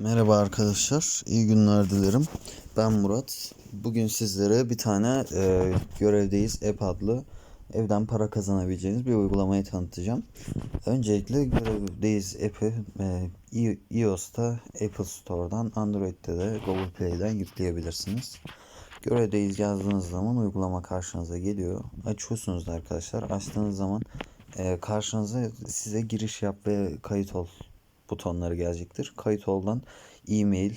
Merhaba arkadaşlar, iyi günler dilerim. Ben Murat. Bugün sizlere bir tane e, Görevdeyiz App adlı evden para kazanabileceğiniz bir uygulamayı tanıtacağım. Öncelikle Görevdeyiz App'i e, iOS'ta Apple Store'dan, Android'de de Google Play'den yükleyebilirsiniz. Görevdeyiz yazdığınız zaman uygulama karşınıza geliyor. Açıyorsunuz da arkadaşlar. Açtığınız zaman e, karşınıza size giriş yap ve kayıt ol butonları gelecektir. Kayıt oldan e-mail,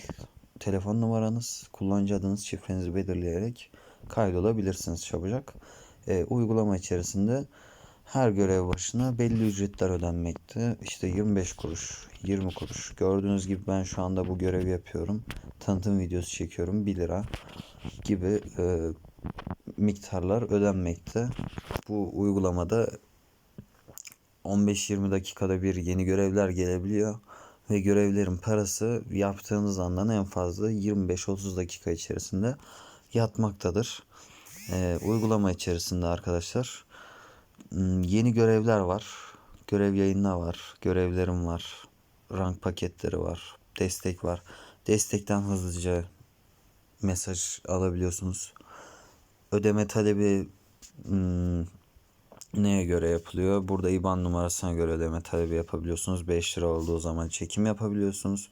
telefon numaranız, kullanıcı adınız, şifrenizi belirleyerek kaydolabilirsiniz çabucak. E, uygulama içerisinde her görev başına belli ücretler ödenmekte. İşte 25 kuruş, 20 kuruş. Gördüğünüz gibi ben şu anda bu görevi yapıyorum. Tanıtım videosu çekiyorum 1 lira gibi e, miktarlar ödenmekte. Bu uygulamada 15-20 dakikada bir yeni görevler gelebiliyor ve görevlerin parası yaptığınız andan en fazla 25-30 dakika içerisinde yatmaktadır. Ee, uygulama içerisinde arkadaşlar hmm, yeni görevler var. Görev yayınla var. Görevlerim var. Rank paketleri var. Destek var. Destekten hızlıca mesaj alabiliyorsunuz. Ödeme talebi hmm, neye göre yapılıyor? Burada IBAN numarasına göre ödeme talebi yapabiliyorsunuz. 5 lira olduğu zaman çekim yapabiliyorsunuz.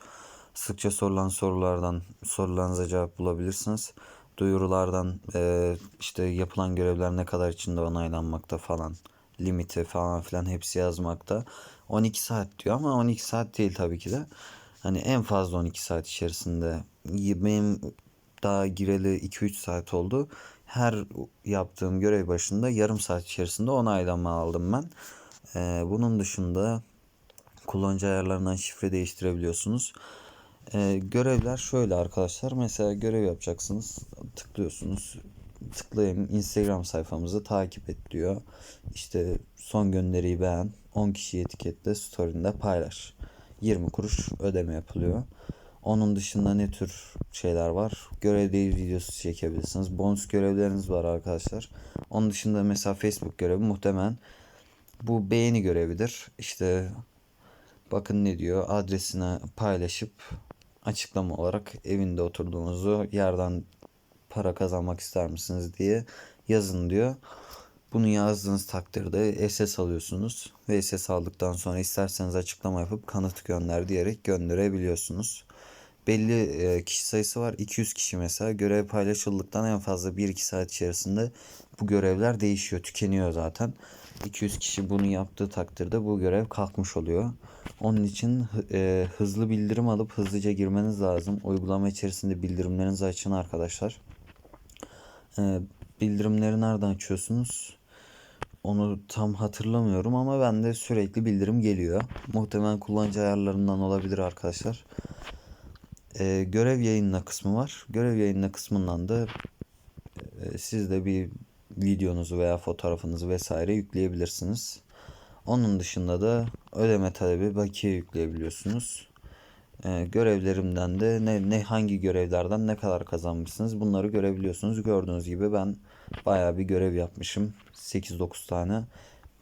Sıkça sorulan sorulardan sorularınıza cevap bulabilirsiniz. Duyurulardan e, işte yapılan görevler ne kadar içinde onaylanmakta falan limiti falan filan hepsi yazmakta. 12 saat diyor ama 12 saat değil tabii ki de. Hani en fazla 12 saat içerisinde benim daha gireli 2-3 saat oldu. Her yaptığım görev başında yarım saat içerisinde onaylama aldım ben. Ee, bunun dışında kullanıcı ayarlarından şifre değiştirebiliyorsunuz. Ee, görevler şöyle arkadaşlar. Mesela görev yapacaksınız. Tıklıyorsunuz. Tıklayın Instagram sayfamızı takip et diyor. İşte son gönderiyi beğen. 10 kişiyi etiketle story'inde paylaş. 20 kuruş ödeme yapılıyor. Onun dışında ne tür şeyler var? Görev değil videosu çekebilirsiniz. Bonus görevleriniz var arkadaşlar. Onun dışında mesela Facebook görevi muhtemelen bu beğeni görevidir. İşte bakın ne diyor adresine paylaşıp açıklama olarak evinde oturduğunuzu yerden para kazanmak ister misiniz diye yazın diyor. Bunu yazdığınız takdirde SS alıyorsunuz ve SS aldıktan sonra isterseniz açıklama yapıp kanıt gönder diyerek gönderebiliyorsunuz. Belli e, kişi sayısı var. 200 kişi mesela görev paylaşıldıktan en fazla 1-2 saat içerisinde bu görevler değişiyor, tükeniyor zaten. 200 kişi bunu yaptığı takdirde bu görev kalkmış oluyor. Onun için e, hızlı bildirim alıp hızlıca girmeniz lazım. Uygulama içerisinde bildirimlerinizi açın arkadaşlar. E, bildirimleri nereden açıyorsunuz? Onu tam hatırlamıyorum ama bende sürekli bildirim geliyor. Muhtemelen kullanıcı ayarlarından olabilir arkadaşlar. Ee, görev yayınla kısmı var. Görev yayınla kısmından da e, siz de bir videonuzu veya fotoğrafınızı vesaire yükleyebilirsiniz. Onun dışında da ödeme talebi bakiye yükleyebiliyorsunuz. Ee, görevlerimden de ne, ne hangi görevlerden ne kadar kazanmışsınız bunları görebiliyorsunuz. Gördüğünüz gibi ben bayağı bir görev yapmışım. 8-9 tane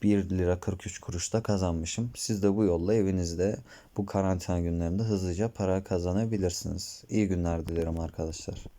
1 lira 43 kuruşta kazanmışım. Siz de bu yolla evinizde bu karantina günlerinde hızlıca para kazanabilirsiniz. İyi günler dilerim arkadaşlar.